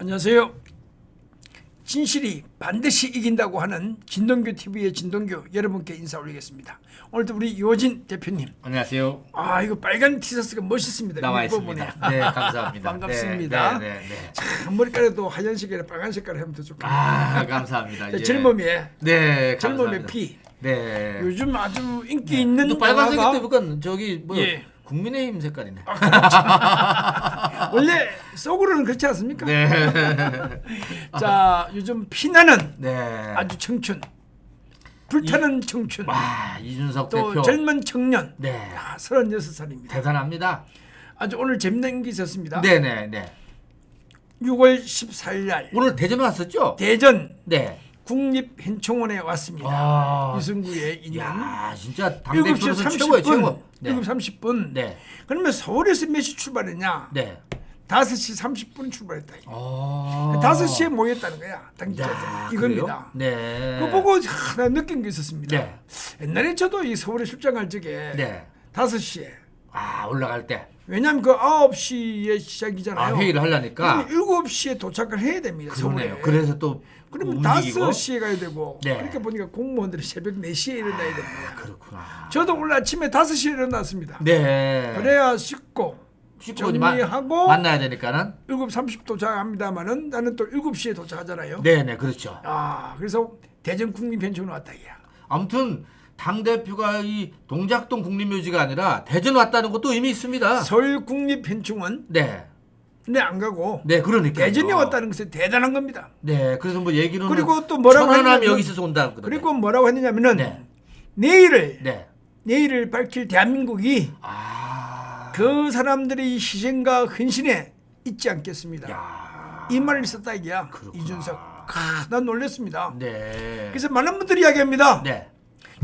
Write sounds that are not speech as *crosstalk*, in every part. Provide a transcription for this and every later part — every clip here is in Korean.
안녕하세요. 진실이 반드시 이긴다고 하는 진동규 TV의 진동규 여러분께 인사 올리겠습니다. 오늘도 우리 요진 대표님. 안녕하세요. 아 이거 빨간 티셔츠가 멋있습니다. 나와. 있습니다. *laughs* 네, 감사합니다. 반갑습니다. 네, 네, 네, 네. 참 머리카락도 하얀 색이라 빨간 색깔 하면 더 좋겠네요. 아, 감사합니다. 예. 젊음의 네, 젊음의 감사합니다. 피. 네. 요즘 아주 인기 있는 또 빨간색이 약간 저기 뭐 예. 국민의힘 색깔이네. *laughs* 원래 속으로는 그렇지 않습니까? 네. *laughs* 자 요즘 피나는 네. 아주 청춘, 불타는 청춘, 와, 이준석 또 대표. 젊은 청년. 네. 야, 36살입니다. 대단합니다. 아주 오늘 재밌는 게 있었습니다. 네, 네, 네. 6월 14일 날 오늘 대전 왔었죠? 대전 네. 국립현충원에 왔습니다. 아. 유승구의 인연. 야, 진짜 7시 당대표로서 최고예요, 30분. 최고. 네. 7시 30분. 네. 그러면 서울에서 몇 시 출발했냐? 네. 5시 30분 출발했다. 어. 5시에 모였다는 거야. 당기자들. 야, 이겁니다. 그래요? 네. 그거 보고 하, 나 느낀 게 있었습니다. 네. 옛날에 저도 이 서울에 출장 갈 적에 네. 5시에 아, 올라갈 때. 왜냐하면 그 9시에 시작이잖아요. 아, 회의를 하려니까. 그러면 7시에 도착을 해야 됩니다. 그러네요. 서울에. 그래서 또 그러면 움직이고. 5시에 가야 되고 네. 그러니까 보니까 공무원들이 새벽 4시에 일어나야 됩니다. 그렇구나. 저도 오늘 아침에 5시에 일어났습니다. 네. 그래야 씻고 이제 마- 정리하고 만나야 되니까는. 7시 30 도착합니다만은 나는 또 7시에 도착하잖아요. 네, 네, 그렇죠. 아, 그래서 대전 국립현충원 왔다 이야. 아무튼 당 대표가 이 동작동 국립묘지가 아니라 대전 왔다는 것도 의미 있습니다. 서울 국립현충원 네, 근데 안 가고 네, 그러니까. 대전에 왔다는 것은 대단한 겁니다. 네, 그래서 뭐 얘기는 그리고 또 뭐라고 천안함이 하냐면은- 여기 있어서 온다. 그리고 뭐라고 했느냐면은 네. 내일을 네. 내일을 밝힐 대한민국이 아, 그 사람들의 희생과 헌신에 잊지 않겠습니다. 야, 이 말을 썼다 이게야. 이준석. 크, 난 놀랐습니다. 네, 그래서 많은 분들이 이야기합니다. 네,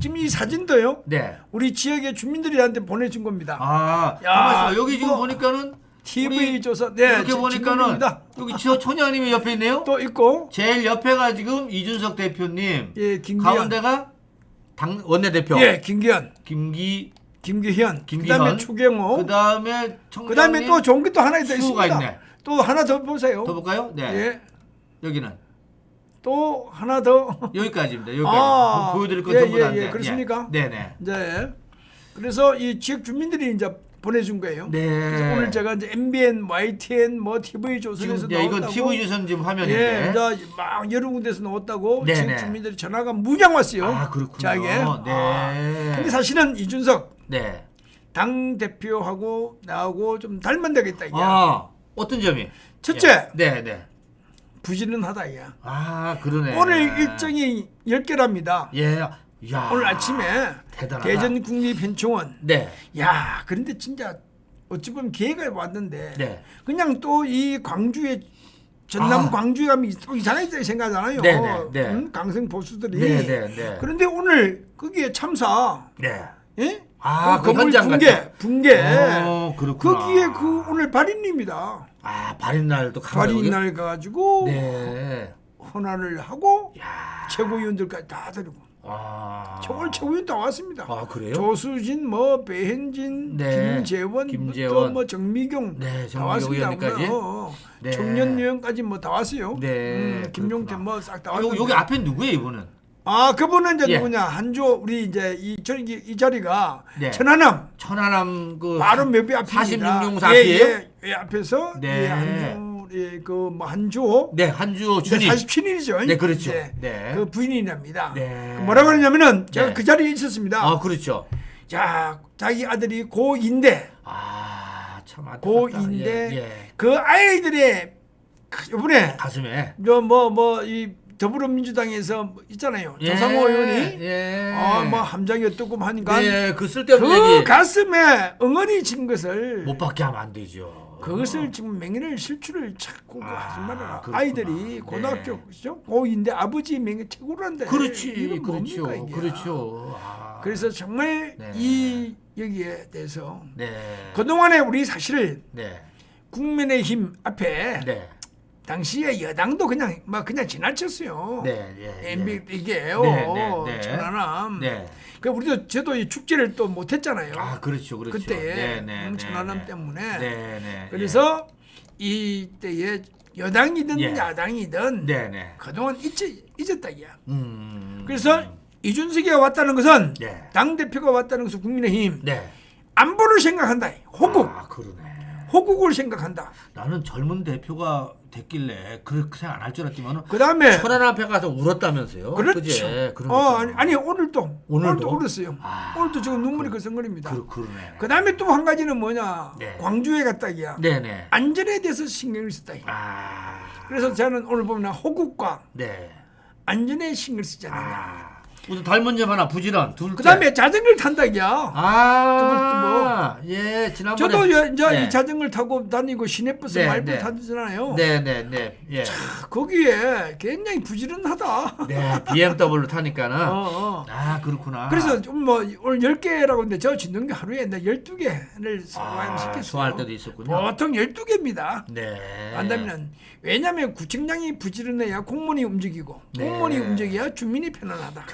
지금 이 사진도요. 네. 우리 지역의 주민들이 한테 보내준 겁니다. 아, 야, 가만 있어. 여기 지금 이거 보니까는 TV 우리 조사. 네, 이렇게 지- 보니까는. 여기 저 천양님이 옆에 있네요. 또 있고 제일 옆에가 지금 이준석 대표님. 예 김기현. 가운데가 당 원내 대표 예 김기현, 김기 김기현. 김기현. 그다음에 추경호. 그 다음에 청장님 그다음에 또 좋은 게 또 하나 더 수가 있습니다. 있네. 또 하나 더 보세요. 더 볼까요? 네. 예. 여기는 또 하나 더. 여기까지입니다. 여기까지 아, 보여드릴 건 예, 전부 예, 다인데. 예, 그렇습니까? 네, 네. 네. 그래서 이 지역 주민들이 이제 보내준 거예요. 네. 그래서 오늘 제가 이제 MBN, YTN, 뭐 TV 조선에서 지금 네, 이건 나왔다고. TV 주선 지금 예, 화면인데. 이제 막 여러 군데서 나왔다고 네, 지역 네. 주민들이 전화가 무장 왔어요. 아, 그렇군요. 자기. 네. 근데 사실은 이준석 네. 당 대표하고 나하고 좀 닮은 있다 이게. 아, 어떤 점이? 첫째. 예. 네, 네. 부지런하다 이게. 아, 그러네. 오늘 일정이 10개랍니다. 예. 야. 오늘 아침에 대단하다. 대전 국립현충원. 네. 야, 그런데 진짜 어찌 보면 기회가 왔는데 네. 그냥 또 이 광주에 전남 아. 광주에 가면 또 이상하게 생각하잖아요. 네, 네, 네. 음, 강성 보수들이. 네, 네, 네. 그런데 오늘 거기에 참사, 네. 예? 아, 그 그 현장 붕괴, 같은. 붕괴. 어, 그렇구나. 거기에 그 오늘 발인입니다. 아, 발인 날도 가요. 발인 날 가지고 네. 헌화를 하고 야. 최고위원들까지 다 데리고. 아. 오늘 최고위원 다 왔습니다. 아, 그래요? 조수진, 뭐 배현진, 네. 김재원, 김재원. 뭐 정미경 네, 다 정미경 왔습니다. 의원님까지. 뭐, 네. 청년 의원까지 뭐 다 왔어요. 네, 음, 김용태. 뭐 싹다 아, 왔는데. 요, 여기 앞에 누구예요, 이분은? 아 그분은 이제 예. 누구냐 한조 우리 이제 이 저기 이 자리가 네. 천안함 천안함 그 바로 몇배 앞입니다. 46용사 예, 앞이에요? 예, 예, 앞에서 네. 예, 한주 예, 그뭐 한주호 네, 한주호 주님. 47일이죠. 네, 그렇죠. 네. 그 부인이랍니다. 네. 그 뭐라고 그러냐면은 제가 네. 그 자리에 있었습니다. 아, 그렇죠. 자, 자기 아들이 고인데 아, 참 안타깝다. 고인데 예, 예. 그 아이들의 그 이번에 가슴에 저 뭐 뭐 이 더불어민주당에서 뭐 있잖아요. 예, 조상호 의원이 예. 아뭐 함장이 어떻고 하니까 네, 그 쓸데없는 그 얘기 가슴에 응어리 진 것을 못 받게 하면 안 되죠. 그것을 지금 명예를 실추를 자꾸 아, 하지 말아라. 그렇구나. 아이들이 고등학교 네. 그죠? 고인데 아버지 명예 최고란데. 그렇지, 그렇죠? 그렇죠. 아, 그래서 정말 네. 이 여기에 대해서 네, 그동안에 우리 사실 네, 국민의힘 앞에 네, 당시에 여당도 그냥 막 그냥 지나쳤어요. 네, 예, MB 이게요. 네, 네, 네. 천안함. 네. 그 우리도 저도 이 축제를 또 못했잖아요. 아, 그렇죠, 그렇죠. 그때 네, 네, 음, 네, 천안함 네. 때문에. 네, 네. 그래서 이때에 여당이든 예. 야당이든 네 네. 그동안 잊, 잊었다 이야. 음. 그래서 이준석이가 왔다는 것은 네. 당 대표가 왔다는 것은 국민의힘 네. 안보를 생각한다. 호국, 아 그러네. 호국을 생각한다. 나는 젊은 대표가 됐길래 그렇게 생각 안 할 줄 알았지만은 그 다음에 천안 앞에 가서 울었다면서요. 그렇죠. 그지? 그런 어거 아니. 아니 오늘도 오늘도? 오늘도 울었어요. 아, 오늘도 지금 눈물이 글썽거립니다. 그 그러네. 그 다음에 또 한 가지는 뭐냐? 네. 광주에 갔다기야. 네네. 안전에 대해서 신경을 썼다. 아. 그래서 저는 오늘 보면 호국과 네. 안전에 신경 쓰지 않느냐. 아. 우선 닮은 점 하나 부지런 둘째. 그 다음에 자전거를 탄다기야. 아. 예 지난번에. 저도 여- 이제 네. 이 자전거를 타고 다니고 시내버스 네, 말벌 네. 타잖아요. 네 네 네. 예. 거기에 굉장히 부지런하다. 네 BMW 타니까는. *laughs* 어, 어. 아 그렇구나. 그래서 좀 뭐 오늘 10개라고 했는데 저 진동기 하루에 내 12개를 아, 소화시켰어요. 소화할 때도 있었군요. 보통 12개입니다. 네. 한다면 왜냐하면 구청장이 부지런해야 공무원이 움직이고 네. 공무원이 움직여야 주민이 편안하다.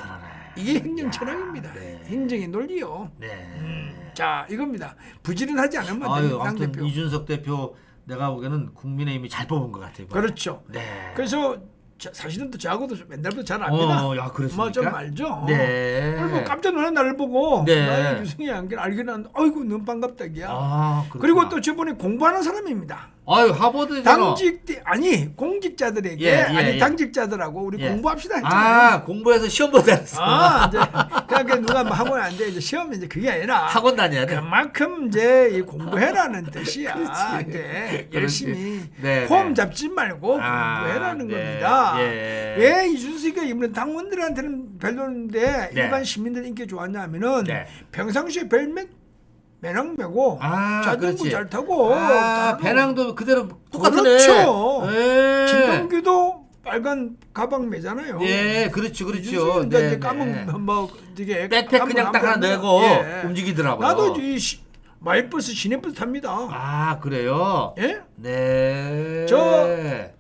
이게 행정 철학입니다. 네. 행정의 논리요. 네. 자 이겁니다. 부지런하지 않으면 안 아유 됩니다. 당 아무튼 대표. 이준석 대표 내가 보기에는 국민의힘이 잘 뽑은 것 같아요. 이번에. 그렇죠. 네. 그래서 자- 사실은 또 저하고도 좀 맨날부터 잘 압니다. 어, 야, 그렇습니까? 뭐좀 알죠. 네. 그리고 깜짝 놀란 나를 보고 네. 나 유승이 안길 알긴 한데 아이고 눈 반갑다기야. 아, 그렇구나. 그리고 또 저번에 공부하는 사람입니다. 아유 하버드잖아. 당직 아니 공직자들에게 예, 예, 아니 예. 당직자들하고 우리 예. 공부합시다 했잖아요. 아 공부해서 시험 보자. 아, 이제 그러니까 누가 뭐 학원 안 돼. 이제 시험이 이제 그게 아니라 학원 다녀야 돼. 그만큼 이제 이 공부해라는 뜻이야. *laughs* 그렇지. 이제 그렇지. 열심히 네, 폼 네. 잡지 말고 아, 공부해라는 네. 겁니다. 예. 왜 이준석이가 이번에 당원들한테는 별로인데 네. 일반 시민들 인기 좋았냐면은 네. 평상시에 별몇 매낭 메고 아, 자전거 그렇지. 잘 타고 아, 다른 배낭도 그대로 똑같네. 그렇죠. 예. 진동규도 빨간 가방 매잖아요. 예, 그렇죠, 그렇죠. 이준석이 이제 네, 네. 뭐 되게 백팩 그냥 딱 하나 내고 예. 움직이더라고요. 나도 이 시, 마을버스 시내버스 탑니다. 아 그래요. 예? 네. 저-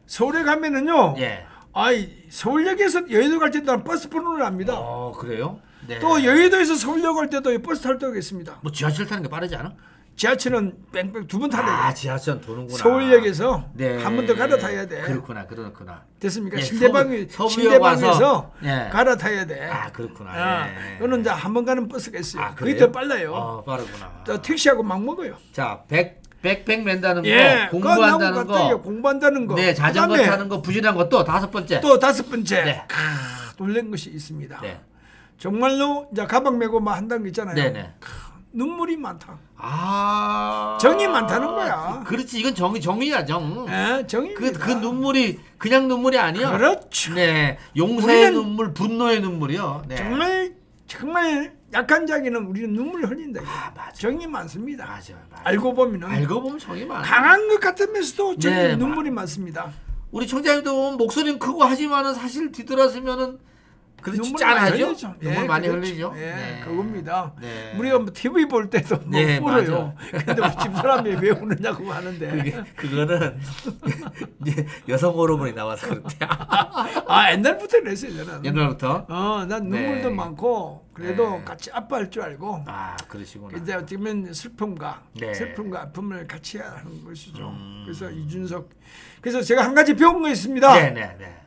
서울에 가면은요. 예. 아이 서울역에서 여의도 갈 때도 난 버스 번호를 압니다. 어 그래요? 네. 또 여의도에서 서울역 갈 때도 버스 탈 때가 있습니다. 뭐 지하철 타는 게 빠르지 않아? 지하철은 뺑뺑 두 번 타야 아 돼. 지하철 도는구나. 서울역에서 네. 한 번 더 갈아타야 돼. 그렇구나, 그렇구나. 됐습니까? 예, 신대방이 서부- 신대방에서 와서, 예. 갈아타야 돼. 아 그렇구나. 아, 예. 이거는 이제 한 번 가는 버스가 있어요. 아, 그게? 더 빨라요. 어 빠르구나. 또 택시하고 막 먹어요. 자, 백 백팩 맨다는 거, 예, 공부한다는 같아요. 거, 공부한다는 거. 네 자전거 타는 거, 부진한 것도 다섯 번째. 또 다섯 번째 네. 크, 놀란 것이 있습니다. 네, 정말로 이제 가방 메고 막 한다는 거 있잖아요. 네, 네. 눈물이 많다. 아 정이 많다는 거야. 그렇지, 이건 정이 정이야 정. 예, 정입니다. 그그 눈물이 그냥 눈물이 아니야. 그렇죠. 네, 용서의 우리는 눈물, 분노의 눈물이요. 네. 정말 정말 약한 자기는 우리는 눈물 흘린다. 아, 맞아. 정이 많습니다. 맞아, 맞아. 알고 보면은 알고 보면 정이 많아. 강한 것 같으면서도 정이 네, 눈물이 많습니다. 우리 청자님도 목소리는 크고 하지만은 사실 뒤돌아서면은 그래도 눈물 짠하죠. 흘리죠. 눈물 예, 많이. 흘리죠. 예, 네. 그겁니다. 네. 우리가 뭐 TV 볼 때도 *laughs* 뭐 네, 울어요. 근데 우리 집 사람이 왜 우느냐고 하는데. 그게 그거는 *laughs* 이제 여성 호르몬이 나와서 그런데 아 옛날부터 그랬어요 저는. 옛날부터 어, 난 눈물도 네. 많고 그래도 네. 같이 아파할 줄 알고. 아 그러시구나. 이제 어떻게 보면 슬픔과 네. 슬픔과 아픔을 같이 하는 것이죠. 음. 그래서 이준석. 그래서 제가 한 가지 배운 거 있습니다. 네네네.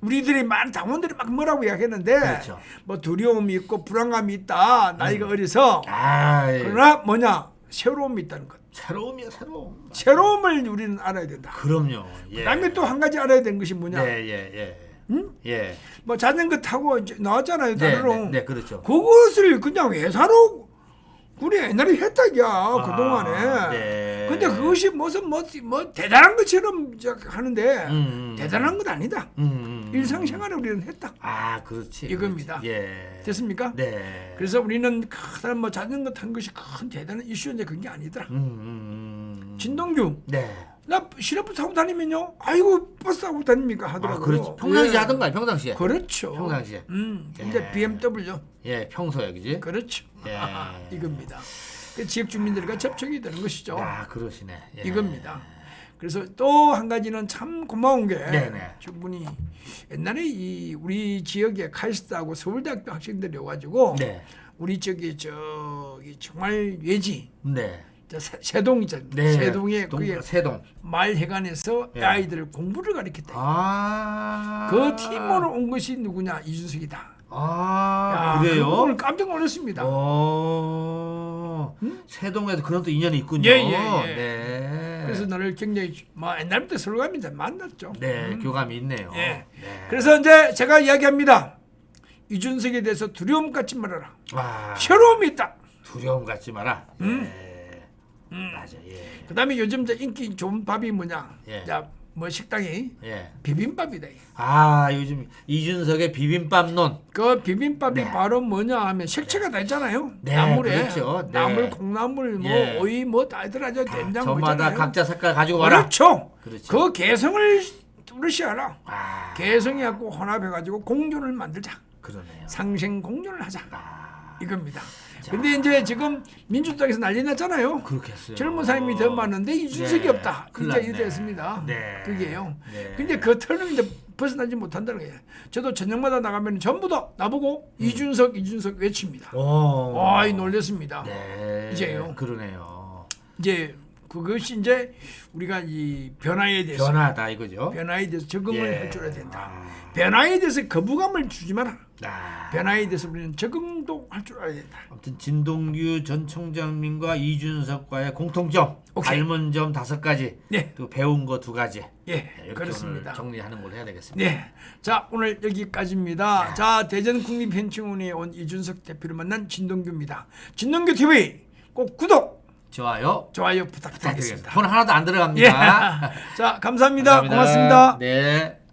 우리들이 많은 당원들이 막 뭐라고 이야기했는데 그렇죠. 뭐 두려움이 있고 불안감이 있다. 나이가 어려서. 아 그러나 뭐냐 새로움이 있다는 것. 새로움이야 새로움. 새로움을 우리는 알아야 된다. 그럼요. 예. 그다음에 또 한 가지 알아야 되는 것이 뭐냐? 네예 예. 응? 예. 뭐 자전거 타고 이제 나왔잖아요. 네, 따로. 네, 네 그렇죠. 그것을 그냥 회사로 우리 옛날에 했다기야 그동안에. 네. 근데 그것이 무슨 뭐, 뭐 대단한 것처럼 하는데 음, 음. 대단한 건 아니다. 음, 음, 음. 일상생활에 우리는 했다. 아 그렇지. 이겁니다. 그렇지. 예. 됐습니까? 네. 그래서 우리는 큰뭐 자전거 탄 것이 큰 대단한 이슈인데 그게 아니더라. 음, 음, 음. 진동규 네. 나 시내버스 타고 다니면요. 아이고 버스 타고 다닙니까 아, 하더라고요. 그렇지. 평상시 예. 하던가요? 평상시에. 그렇죠. 평상시에. 음, 예. 이제 BMW. 예, 평소에 그지? 그렇죠. 예. *laughs* 이겁니다. 그 지역 주민들과 접촉이 되는 것이죠. 아, 그러시네. 예. 이겁니다. 그래서 또 한 가지는 참 고마운 게 네네. 충분히 옛날에 이 우리 지역에 카이스트하고 서울대학교 학생들이 와가지고 네. 우리 저기 저기 정말 외지 네. 저 세- 세동 있잖아요. 네. 세동에 동, 그게 세동. 말회관에서 예. 아이들 공부를 가르쳤다. 아. 그 팀으로 온 것이 누구냐 이준석이다. 아, 야, 그래요? 그걸 깜짝 놀랐습니다. 어. 세동에도 그런 또 인연이 있군요. 예, 예, 예. 네. 그래서 나를 굉장히 뭐 옛날부터 설감이다 만났죠. 네, 교감이 있네요. 예. 네. 그래서 이제 제가 이야기합니다. 이준석에 대해서 두려움 갖지 말아라. 아, 새로움이 있다. 두려움 갖지 마라. 음. 예. 맞아. 예. 그다음에 요즘 이제 인기 좋은 밥이 뭐냐? 예. 야, 뭐 식당이 예. 비빔밥이다. 아, 요즘 이준석의 비빔밥론. 그 비빔밥이 네. 바로 뭐냐 하면 색채가 다 있잖아요. 네, 나물에 그렇죠. 네. 나물, 콩나물, 뭐 예. 오이 뭐다 있더라죠. 된장 뭐 저마다 있잖아요. 각자 색깔 가지고 가라. 그렇죠. 그렇죠. 그 개성을 뚜르시하라. 아, 개성해갖고 혼합해가지고 공존을 만들자. 그러네요. 상생 공존을 하자. 아, 이겁니다. 근데 이제 지금 민주당에서 난리 났잖아요. 그렇겠어요. 젊은 사람이 더 많은데 이준석이 네, 없다. 큰일 이제 났네. 됐습니다. 네. 그게요. 네. 근데 그 털을 이제 벗어나지 못한다는 거예요. 저도 저녁마다 나가면 전부 다 나보고 이준석, 이준석 외칩니다. 음. 오. 와이 놀랬습니다. 네. 이제요. 그러네요. 이제 그것이 이제 우리가 이 변화에 대해서 변하다 이거죠. 변화에 대해서 적응을 예. 해줘야 된다. 아. 변화에 대해서 거부감을 주지 마라. 아. 변화에 대해서 우리는 적응도 할 줄 알아야 된다. 아무튼 진동규 전 총장님과 이준석과의 공통점, 오케이. 닮은 점 다섯 가지, 네, 또 배운 거 두 가지. 예, 네, 이렇게 그렇습니다. 오늘 정리하는 걸로 해야 되겠습니다. 네, 자 오늘 여기까지입니다. 자 대전 국립현충원에 온 이준석 대표를 만난 진동규입니다. 진동규 TV 꼭 구독, 좋아요. 좋아요 부탁드리겠습니다. 부탁드리겠습니다. 돈 하나도 안 예, 들어갑니다. *laughs* 자 감사합니다. 감사합니다. 고맙습니다. 네.